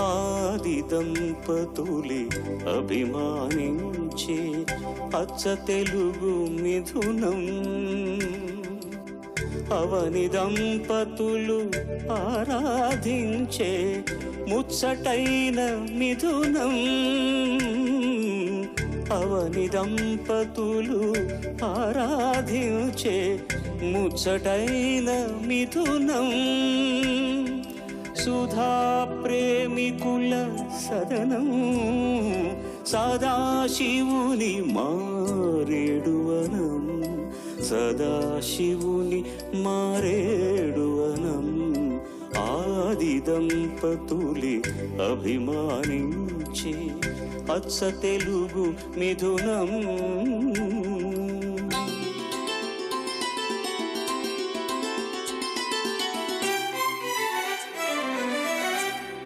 ఆది దంపతులి అభిమానించే అచ్చ తెలుగు మిథునం. అవని దంపతులు ఆరాధించే ముచ్చటైన మిథునం. అవని దంపతులు ఆరాధించే ముచ్చటైన మిథునం. సుధా కుల సదనం. సదాశివుని మారేడువనం. సదాశివుని మారేడువనం. ఆది దంపతులి అభిమానించి అచ్చ తెలుగు మిథునం.